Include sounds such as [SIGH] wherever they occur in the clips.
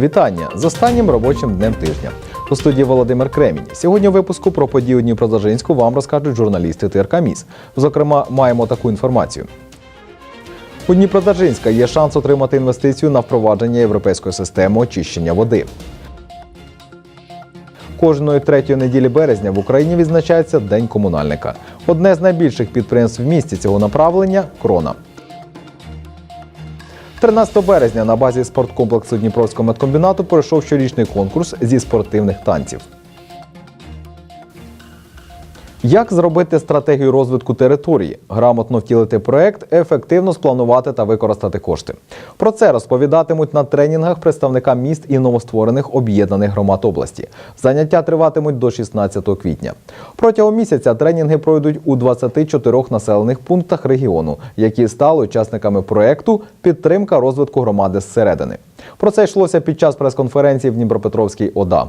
Вітання з останнім робочим днем тижня. У студії Володимир Кремінь. Сьогодні у випуску про події у Дніпродзержинську вам розкажуть журналісти ТРК МІС. Зокрема, маємо таку інформацію. У Дніпродзержинська є шанс отримати інвестицію на впровадження європейської системи очищення води. Кожної третьої неділі березня в Україні відзначається День комунальника. Одне з найбільших підприємств в місті цього направлення крона. 13 березня на базі спорткомплексу Дніпровського медкомбінату пройшов щорічний конкурс зі спортивних танців. Як зробити стратегію розвитку території, грамотно втілити проект, ефективно спланувати та використати кошти? Про це розповідатимуть на тренінгах представника міст і новостворених об'єднаних громад області. Заняття триватимуть до 16 квітня. Протягом місяця тренінги пройдуть у 24 населених пунктах регіону, які стали учасниками проекту Підтримка розвитку громади зсередини. Про це йшлося під час прес-конференції в Дніпропетровській ОДА.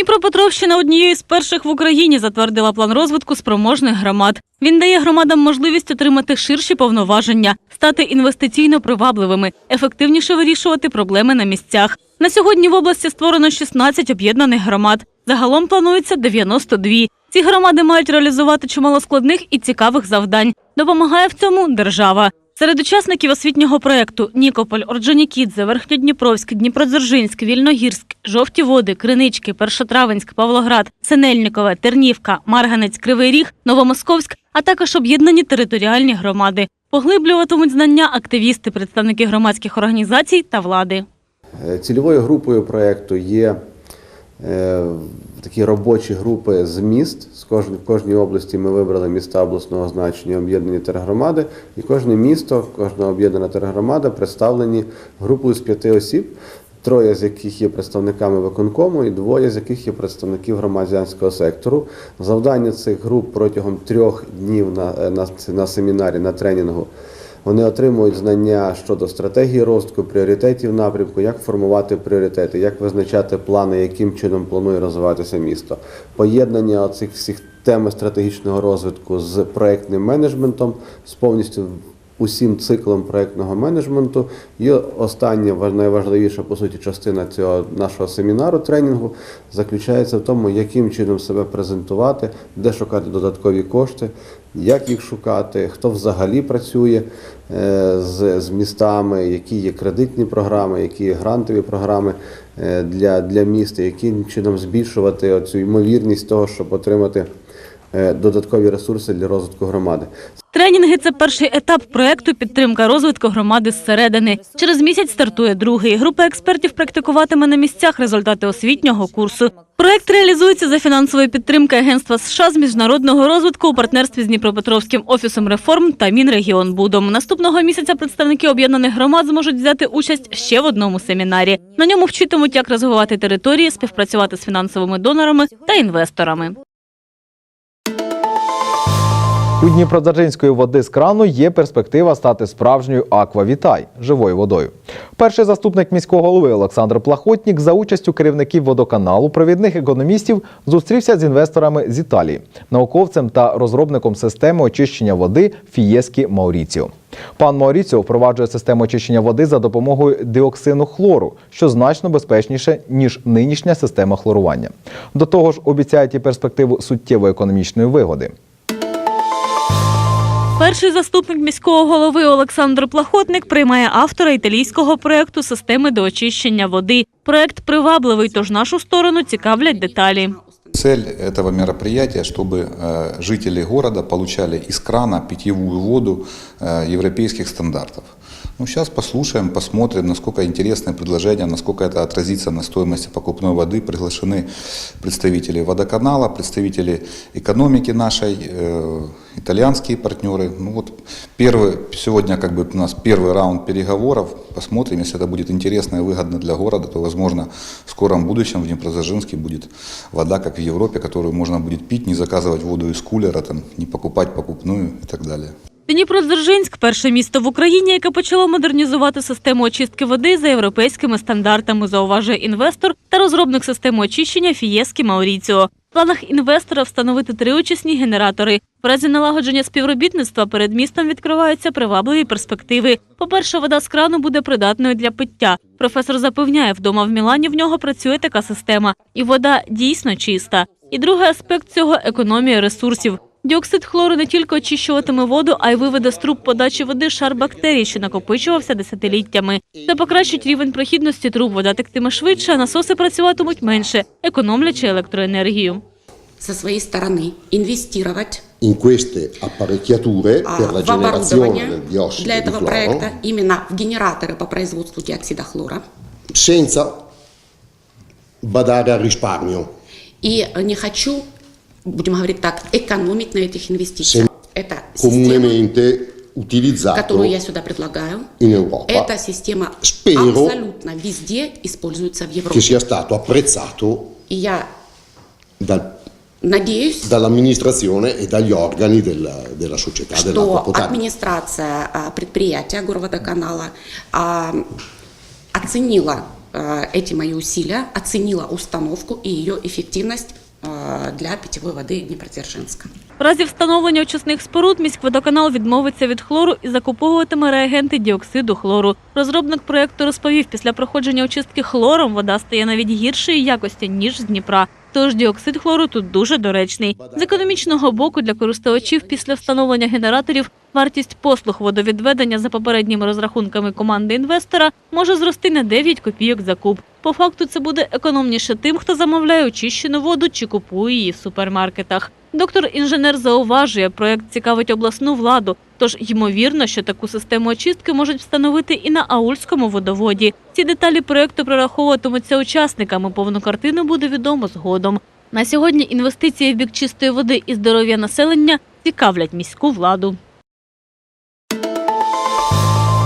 Дніпропетровщина однією з перших в Україні затвердила план розвитку спроможних громад. Він дає громадам можливість отримати ширші повноваження, стати інвестиційно привабливими, ефективніше вирішувати проблеми на місцях. На сьогодні в області створено 16 об'єднаних громад. Загалом планується 92. Ці громади мають реалізувати чимало складних і цікавих завдань. Допомагає в цьому держава. Серед учасників освітнього проєкту Нікополь, Орджонікідзе, Верхньодніпровськ, Дніпродзержинськ, Вільногірськ, Жовті Води, Кринички, Першотравенськ, Павлоград, Синельникове, Тернівка, Марганець, Кривий Ріг, Новомосковськ, а також об'єднані територіальні громади. Поглиблюватимуть знання активісти, представники громадських організацій та влади. Цільовою групою проєкту є такі робочі групи з міст. З кожної, в кожній області ми вибрали міста обласного значення, об'єднані тергромади, і кожне місто, кожна об'єднана тергромада представлені групою з п'яти осіб, троє з яких є представниками виконкому, і двоє з яких є представників громадянського сектору. Завдання цих груп протягом трьох днів на, е, на, на семінарі, на тренінгу. Вони отримують знання щодо стратегії розвитку, пріоритетів напрямку, як формувати пріоритети, як визначати плани, яким чином планує розвиватися місто. Поєднання цих всіх тем стратегічного розвитку з проектним менеджментом, з повністю усім циклом проектного менеджменту. І остання важ- найважливіша по суті частина цього нашого семінару тренінгу заключається в тому, яким чином себе презентувати, де шукати додаткові кошти, як їх шукати, хто взагалі працює е, з, з містами, які є кредитні програми, які є грантові програми е, для, для міста, яким чином збільшувати оцю ймовірність того, щоб отримати додаткові ресурси для розвитку громади. Тренінги це перший етап проекту підтримка розвитку громади зсередини. Через місяць стартує другий. Група експертів практикуватиме на місцях результати освітнього курсу. Проект реалізується за фінансової підтримки Агентства США з міжнародного розвитку у партнерстві з Дніпропетровським офісом реформ та Мінрегіонбудом. Наступного місяця представники об'єднаних громад зможуть взяти участь ще в одному семінарі. На ньому вчитимуть, як розвивати території, співпрацювати з фінансовими донорами та інвесторами. У Дніпродзержинської води з крану є перспектива стати справжньою аквавітай живою водою. Перший заступник міського голови Олександр Плахотнік за участю керівників водоканалу, провідних економістів зустрівся з інвесторами з Італії, науковцем та розробником системи очищення води Фієскі Мауріціо. Пан Мауріціо впроваджує систему очищення води за допомогою діоксину хлору, що значно безпечніше ніж нинішня система хлорування. До того ж, обіцяють і перспективу суттєвої економічної вигоди. Перший заступник міського голови Олександр Плахотник приймає автора італійського проекту системи до очищення води. Проект привабливий, тож нашу сторону цікавлять деталі. Цель этого мероприятия, чтобы э, жители города получали из крана питьевую воду э, европейских стандартов. Ну, сейчас послушаем, посмотрим, насколько интересное предложение, насколько это отразится на стоимости покупной воды. Приглашены представители водоканала, представители экономики нашей, э, итальянские партнеры. Ну вот первый, сегодня как бы у нас первый раунд переговоров. Посмотрим, если это будет интересно и выгодно для города, то, возможно, в скором будущем в Днепродзержинске будет вода, как в Европе, которую можно будет пить, не заказывать воду из кулера, там, не покупать покупную и так далее. Дніпродзержинськ – перше місто в Україні, яке почало модернізувати систему очистки води за європейськими стандартами, зауважує інвестор та розробник системи очищення Фієскі Мауріціо. В планах інвестора встановити три очисні генератори. В разі налагодження співробітництва перед містом відкриваються привабливі перспективи. По-перше, вода з крану буде придатною для пиття. Професор запевняє, вдома в Мілані в нього працює така система, і вода дійсно чиста. І другий аспект цього економія ресурсів. Діоксид хлору не тільки очищуватиме воду, а й виведе з труб подачі води шар бактерій, що накопичувався десятиліттями. Це покращить рівень прохідності труб, вода тектиме швидше, а насоси працюватимуть менше, економлячи електроенергію. со своей стороны инвестировать in queste apparecchiature а, per la в generazione оборудование del diossido для di этого cloro проекта, именно в генераторы по производству диоксида хлора. senza badare al risparmio. И не хочу, будем говорить так, экономить на этих инвестициях. Это система, utilizzato которую я сюда предлагаю. in Europa Эта система Spero абсолютно везде используется в che Европе. sia stato apprezzato И я dal- надеюсь, dall'amministrazione e dagli organi della, della società dell'acqua что администрация а, предприятия Горводоканала а, оценила а, эти мои усилия, оценила установку и ее эффективность для питьевой води Дніпродзержинська. В разі встановлення очисних споруд міськводоканал відмовиться від хлору і закуповуватиме реагенти діоксиду хлору. Розробник проєкту розповів, після проходження очистки хлором вода стає навіть гіршої якості, ніж з Дніпра. Тож діоксид хлору тут дуже доречний. З економічного боку для користувачів після встановлення генераторів вартість послуг водовідведення за попередніми розрахунками команди інвестора може зрости на 9 копійок за куб. По факту це буде економніше тим, хто замовляє очищену воду чи купує її в супермаркетах. Доктор-інженер зауважує, проект цікавить обласну владу, тож ймовірно, що таку систему очистки можуть встановити і на Аульському водоводі. Ці деталі проекту прораховуватимуться учасниками. Повну картину буде відомо згодом. На сьогодні інвестиції в бік чистої води і здоров'я населення цікавлять міську владу.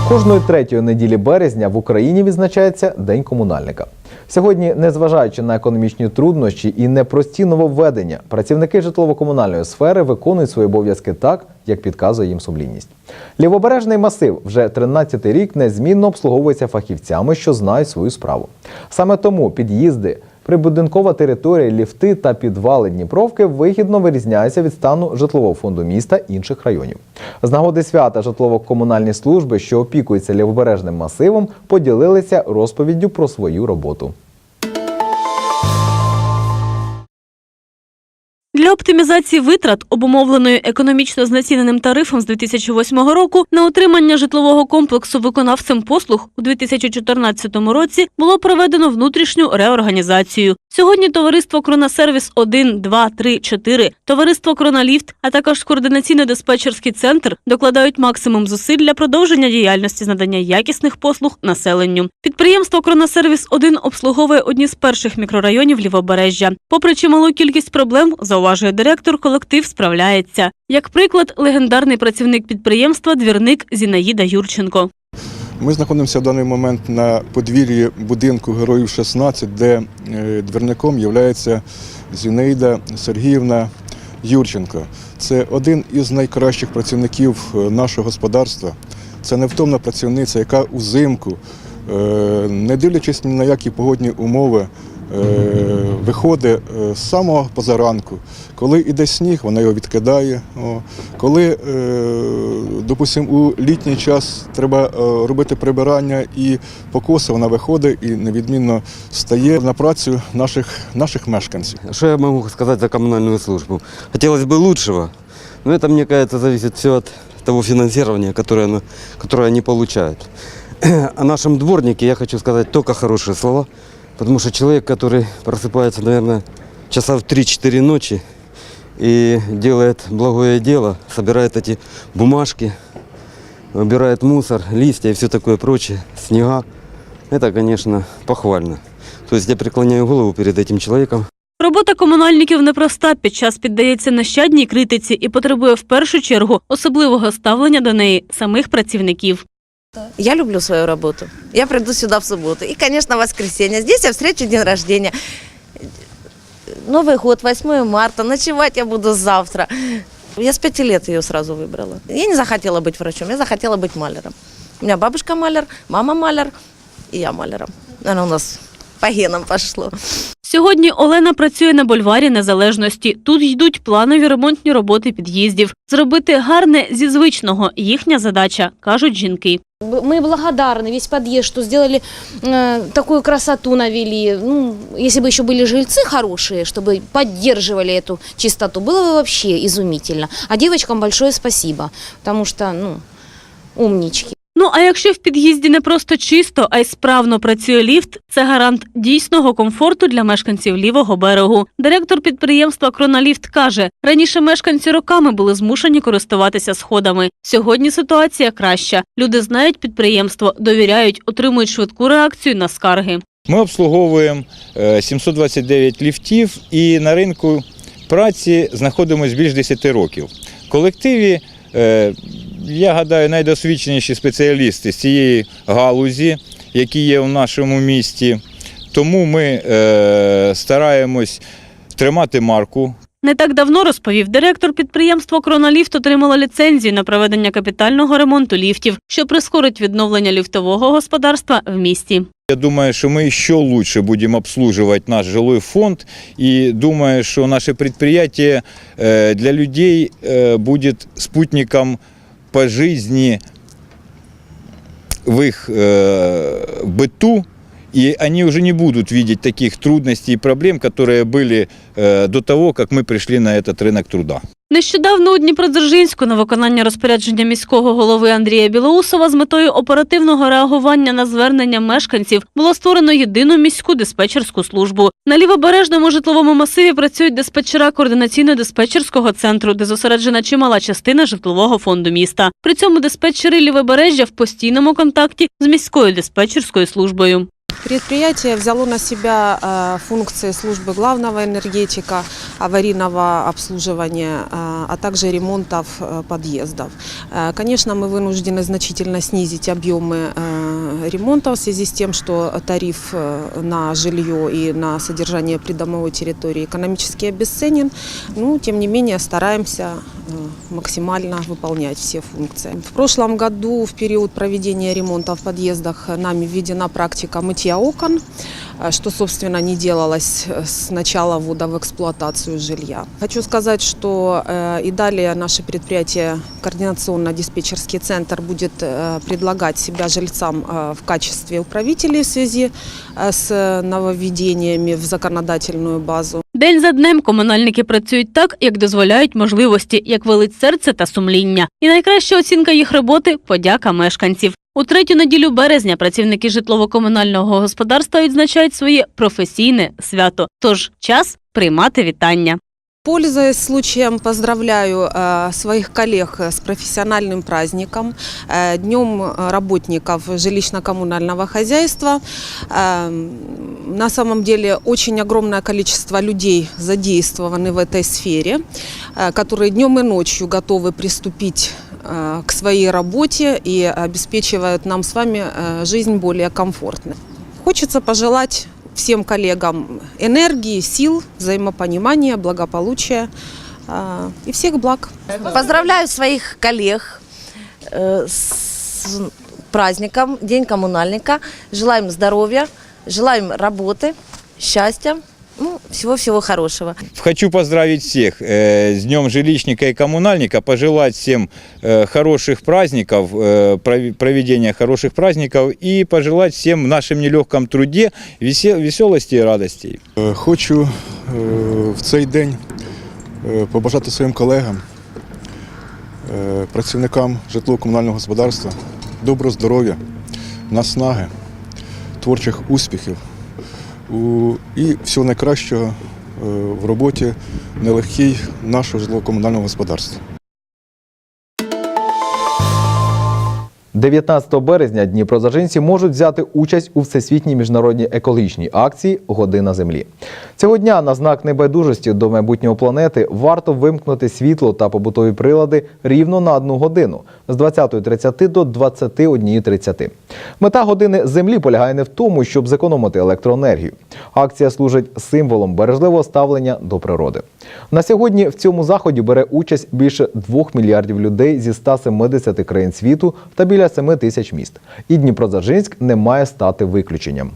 Кожної третьої неділі березня в Україні відзначається День комунальника. Сьогодні, незважаючи на економічні труднощі і непрості нововведення, працівники житлово-комунальної сфери виконують свої обов'язки так, як підказує їм сумлінність. Лівобережний масив вже 13-й рік незмінно обслуговується фахівцями, що знають свою справу. Саме тому під'їзди, прибудинкова територія, ліфти та підвали Дніпровки вигідно вирізняються від стану житлового фонду міста інших районів. З нагоди свята житлово-комунальні служби, що опікуються лівобережним масивом, поділилися розповіддю про свою роботу. Для оптимізації витрат, обумовленої економічно знеціненим тарифом з 2008 року, на отримання житлового комплексу виконавцем послуг у 2014 році було проведено внутрішню реорганізацію. Сьогодні товариство Кронасервіс 1, 2, 3, 4, товариство Кроналіфт, а також координаційно-диспетчерський центр докладають максимум зусиль для продовження діяльності з надання якісних послуг населенню. Підприємство Кронасервіс 1 обслуговує одні з перших мікрорайонів Лівобережжя. Попри чималу кількість проблем, зауважує директор, колектив справляється. Як приклад, легендарний працівник підприємства двірник Зінаїда Юрченко. Ми знаходимося в даний момент на подвір'ї будинку Героїв 16, де е, двірником є Зінаїда Сергіївна Юрченко. Це один із найкращих працівників е, нашого господарства. Це невтомна працівниця, яка узимку, е, не дивлячись ні на які погодні умови, виходить е, з самого позаранку. Коли йде сніг, вона його відкидає. Коли, е, допустимо, у літній час треба е, робити прибирання і покоси, вона виходить і невідмінно стає на працю наших, наших мешканців. Что я могу сказать за коммунальную службу? Хотелось бы лучшего, но это, мне кажется, зависит все от того финансирования, которое, оно- которое они получают. О [CLEARS THROAT] нашем дворнике я хочу сказать только хорошие слова, потому что человек, который просыпается, наверное, часа в 3-4 ночи и делает благое дело, собирает эти бумажки, убирает мусор, листья и все такое прочее, снега, это, конечно, похвально. То есть я преклоняю голову перед этим человеком. Робота комунальників непроста, під час піддається нещадній критиці і потребує в першу чергу особливого ставлення до неї самих працівників. Я люблю свою работу. Я приду сюда в субботу. И, конечно, воскресенье. Здесь я встречу день рождения. Новый год, 8 марта. Ночевать я буду завтра. Я с пяти лет ее сразу выбрала. Я не захотела быть врачом, я захотела быть маляром. У меня бабушка маляр, мама маляр, и я маляром. Наверное, у нас По генам пошло. Сьогодні Олена працює на бульварі Незалежності. Тут йдуть планові ремонтні роботи під'їздів. Зробити гарне зі звичного їхня задача, кажуть жінки. Б- Мы благодарны весь подъезд, что сделали э, такую красоту навели. Ну, если бы еще были жильцы хорошие, чтобы поддерживали эту чистоту, было бы вообще изумительно. А девочкам большое спасибо, потому что, ну, умнички. Ну а якщо в під'їзді не просто чисто, а й справно працює ліфт, це гарант дійсного комфорту для мешканців лівого берегу. Директор підприємства Кроналіфт каже, раніше мешканці роками були змушені користуватися сходами. Сьогодні ситуація краща. Люди знають підприємство, довіряють, отримують швидку реакцію на скарги. Ми обслуговуємо е, 729 ліфтів і на ринку праці знаходимося більш 10 років. В колективі, е, я гадаю, найдосвідченіші спеціалісти з цієї галузі, які є у нашому місті. Тому ми е, стараємось тримати марку, Не так давно розповів директор підприємства Кроналіфт отримало ліцензію на проведення капітального ремонту ліфтів, що прискорить відновлення ліфтового господарства в місті. Я думаю, что мы еще лучше будем обслуживать наш жилой фонд. И думаю, что наше предприятие э, для людей э, будет спутником по жизни в их э, быту. И они уже не будут видеть таких трудностей и проблем, которые были э, до того, как мы пришли на этот рынок труда. Нещодавно у Дніпродзержинську на виконання розпорядження міського голови Андрія Білоусова з метою оперативного реагування на звернення мешканців було створено єдину міську диспетчерську службу. На лівобережному житловому масиві працюють диспетчера координаційно-диспетчерського центру, де зосереджена чимала частина житлового фонду міста. При цьому диспетчери лівобережжя в постійному контакті з міською диспетчерською службою. Предприятие взяло на себя э, функции службы главного энергетика, аварийного обслуживания, э, а также ремонтов э, подъездов. Конечно, мы вынуждены значительно снизить объемы ремонта в связи с тем, что тариф на жилье и на содержание придомовой территории экономически обесценен. Ну, тем не менее, стараемся максимально выполнять все функции. В прошлом году в период проведения ремонта в подъездах нами введена практика мытья окон, э, что, собственно, не делалось э, с начала ввода в эксплуатацию жилья. Хочу сказать, что э, и далее наше предприятие координационно-диспетчерский центр будет э, предлагать себя жильцам э, в качестве управителей в связи э, с нововведениями в законодательную базу. День за днем комунальники працюють так, як дозволяють можливості, як велить серце та сумління. І найкраща оцінка їх роботи подяка мешканців. У третю неділю березня працівники житлово-комунального господарства відзначають своє професійне свято. Тож час приймати вітання. Пользуясь случаем, поздравляю э, своих коллег с профессиональным праздником, э, Днем работников жилищно-коммунального хозяйства. Э, на самом деле очень огромное количество людей задействованы в этой сфере, э, которые днем и ночью готовы приступить э, к своей работе и обеспечивают нам с вами э, жизнь более комфортной. Хочется пожелать всем коллегам энергии, сил, взаимопонимания, благополучия а, и всех благ. Поздравляю своих коллег э, с праздником, День коммунальника. Желаем здоровья, желаем работы, счастья, ну, всего-всего хорошего. Хочу поздравить всех э, с Днем жилищника и коммунальника, пожелать всем э, хороших праздников, э, прови- проведения хороших праздников и пожелать всем в нашем нелегком труде весе- веселости и радостей. Е, Хочу е, в цей день е, побажати своїм колегам, е, працівникам житлово-комунального господарства доброго здоров'я, наснаги, творчих успіхів у- і всього найкращого е, в роботі нелегкій нашого житлово-комунального господарства. 19 березня Дніпрозажинці можуть взяти участь у всесвітній міжнародній екологічній акції Година землі. Цього дня на знак небайдужості до майбутнього планети варто вимкнути світло та побутові прилади рівно на одну годину з 20.30 до 21.30. Мета години землі полягає не в тому, щоб зекономити електроенергію. Акція служить символом бережливого ставлення до природи. На сьогодні в цьому заході бере участь більше 2 мільярдів людей зі 170 країн світу та біля 7 тисяч міст. І Дніпродзержинськ не має стати виключенням.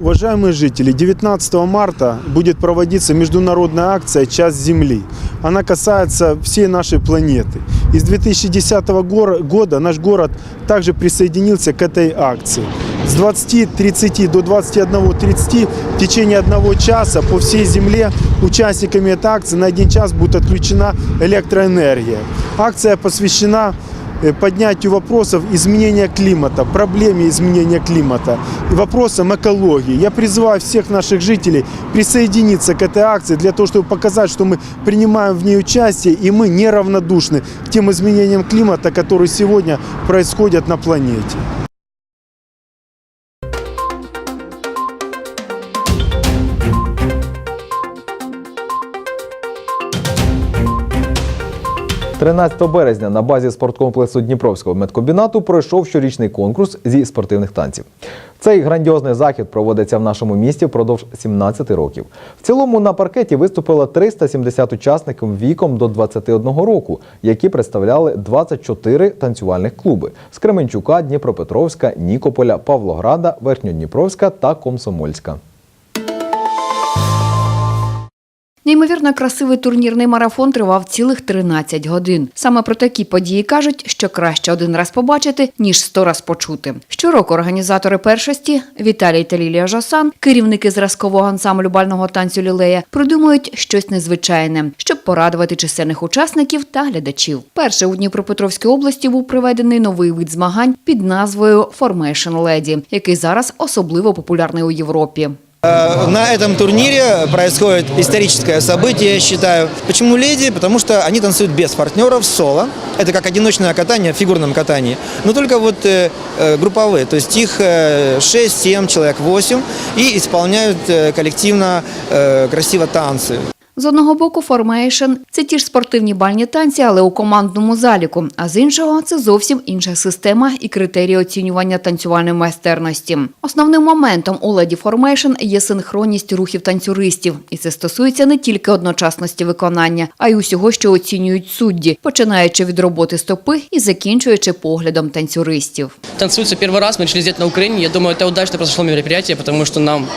Уважаемые жители, 19 марта будет проводиться международная акция «Час Земли». Она касается всей нашей планеты. И с 2010 гор- года наш город также присоединился к этой акции. С 20.30 до 21.30 в течение одного часа по всей Земле участниками этой акции на один час будет отключена электроэнергия. Акция посвящена поднятию вопросов изменения климата, проблеме изменения климата вопросам экологии. Я призываю всех наших жителей присоединиться к этой акции для того, чтобы показать, что мы принимаем в ней участие и мы неравнодушны к тем изменениям климата, которые сегодня происходят на планете. – 13 березня на базі спорткомплексу Дніпровського медкомбінату пройшов щорічний конкурс зі спортивних танців. Цей грандіозний захід проводиться в нашому місті впродовж 17 років. В цілому на паркеті виступило 370 учасників віком до 21 року, які представляли 24 танцювальних клуби з Кременчука, Дніпропетровська, Нікополя, Павлограда, Верхньодніпровська та Комсомольська. Неймовірно красивий турнірний марафон тривав цілих 13 годин. Саме про такі події кажуть, що краще один раз побачити, ніж сто раз почути. Щороку організатори першості Віталій та Лілія Жосан, керівники зразкового ансамблю бального танцю Лілея, придумують щось незвичайне, щоб порадувати чисельних учасників та глядачів. Перше у Дніпропетровській області був проведений новий вид змагань під назвою Formation Lady, який зараз особливо популярний у Європі. Э, На этом турнире происходит историческое событие, я считаю. Почему леди? Потому что они танцуют без партнеров, соло. Это как одиночное катание в фигурном катании. Но только вот э, э, групповые, то есть их 6-7 человек, 8, и исполняют э, коллективно э, красиво танцы. З одного боку, формейшн – це ті ж спортивні бальні танці, але у командному заліку. А з іншого – це зовсім інша система і критерії оцінювання танцювальної майстерності. Основним моментом у леді формейшн є синхронність рухів танцюристів. І це стосується не тільки одночасності виконання, а й усього, що оцінюють судді, починаючи від роботи стопи і закінчуючи поглядом танцюристів. танцуется первый раз, мы решили сделать на Украине. Я думаю, это удачно произошло мероприятие, потому что нам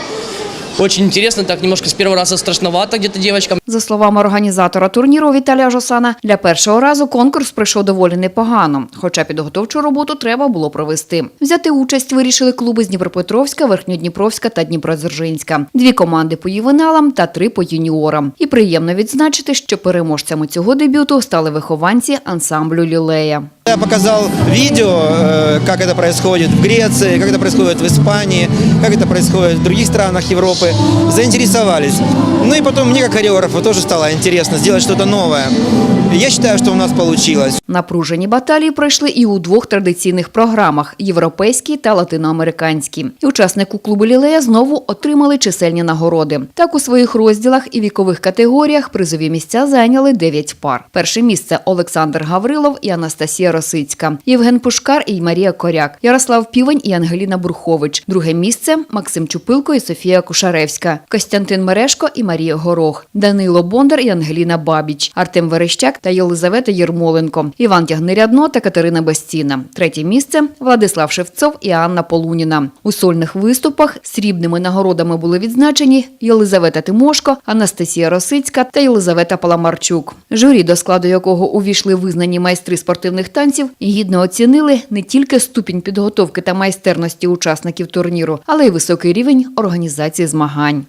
очень интересно, так немножко с первого раза страшновато где-то девочкам. За словами організатора турніру Віталія Жосана, для першого разу конкурс пройшов доволі непогано, хоча підготовчу роботу треба було провести. Взяти участь вирішили клуби з Дніпропетровська, Верхньодніпровська та Дніпродзержинська. Дві команди по ювеналам та три по юніорам. І приємно відзначити, що переможцями цього дебюту стали вихованці ансамблю Лілея. Я показал видео, э, как это происходит в Греции, как это происходит в Испании, как это происходит в других странах Европы. Заинтересовались. Ну и потом мне, как хореографу, тоже стало интересно сделать что-то новое. Я считаю, что у нас получилось. Напружені баталії пройшли і у двох традиційних програмах європейській та латиноамериканській. І учасники клубу Лілея знову отримали чисельні нагороди. Так у своїх розділах і вікових категоріях призові місця зайняли 9 пар. Перше місце Олександр Гаврилов і Анастасія Росицька, Євген Пушкар і Марія Коряк, Ярослав Півень і Ангеліна Бурхович. Друге місце Максим Чупилко і Софія Кушаревська, Костянтин Мерешко і Марія Горох, Данило Бондар і Ангеліна Бабіч, Артем Верещак та Єлизавета Єрмоленко, Іван Тягнирядно та Катерина Bestіна. Третє місце Владислав Шевцов і Анна Полуніна. У сольних виступах срібними нагородами були відзначені Єлизавета Тимошко, Анастасія Росицька та Єлизавета Паламарчук. Журі, до складу якого увійшли визнані майстри спортивних танців, гідно оцінили не тільки ступінь підготовки та майстерності учасників турніру, але й високий рівень організації змагань.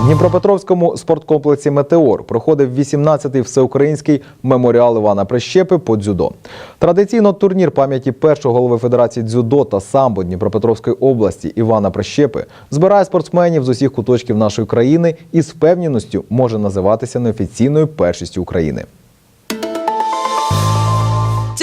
В Дніпропетровському спорткомплексі Метеор проходив 18-й всеукраїнський меморіал Івана Прищепи по дзюдо. Традиційно турнір пам'яті першого голови Федерації дзюдо та самбо Дніпропетровської області Івана Прищепи збирає спортсменів з усіх куточків нашої країни і з впевненістю може називатися неофіційною першістю України.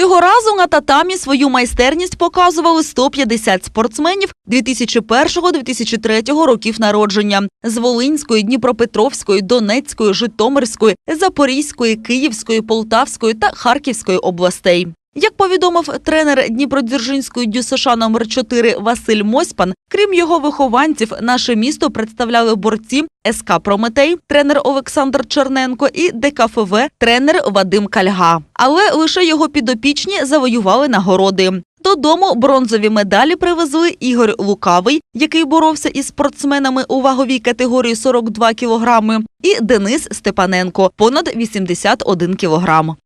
Цього разу на татамі свою майстерність показували 150 спортсменів 2001-2003 років народження з Волинської, Дніпропетровської, Донецької, Житомирської, Запорізької, Київської, Полтавської та Харківської областей. Як повідомив тренер Дніпродзержинської ДЮСШ номер 4 Василь Мосьпан, крім його вихованців, наше місто представляли борці СК Прометей, тренер Олександр Черненко і ДКФВ, тренер Вадим Кальга. Але лише його підопічні завоювали нагороди. Додому бронзові медалі привезли Ігор Лукавий, який боровся із спортсменами у ваговій категорії 42 кілограми, і Денис Степаненко понад 81 кілограм.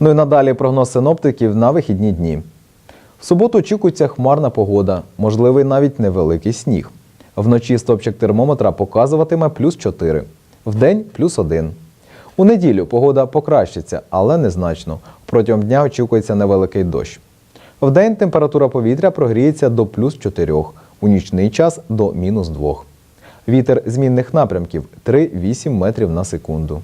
Ну і надалі прогноз синоптиків на вихідні дні. В суботу очікується хмарна погода, можливий навіть невеликий сніг. Вночі стопчик термометра показуватиме плюс 4, вдень плюс 1. У неділю погода покращиться, але незначно. Протягом дня очікується невеликий дощ. Вдень температура повітря прогріється до плюс 4, у нічний час до мінус 2. Вітер змінних напрямків 3-8 метрів на секунду.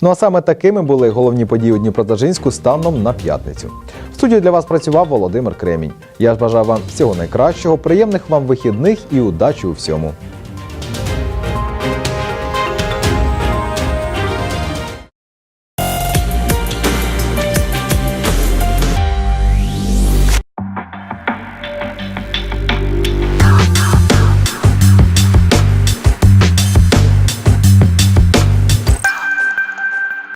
Ну а саме такими були головні події у Дніпродзержинську станом на п'ятницю. В студії для вас працював Володимир Кремінь. Я ж бажаю вам всього найкращого, приємних вам вихідних і удачі у всьому.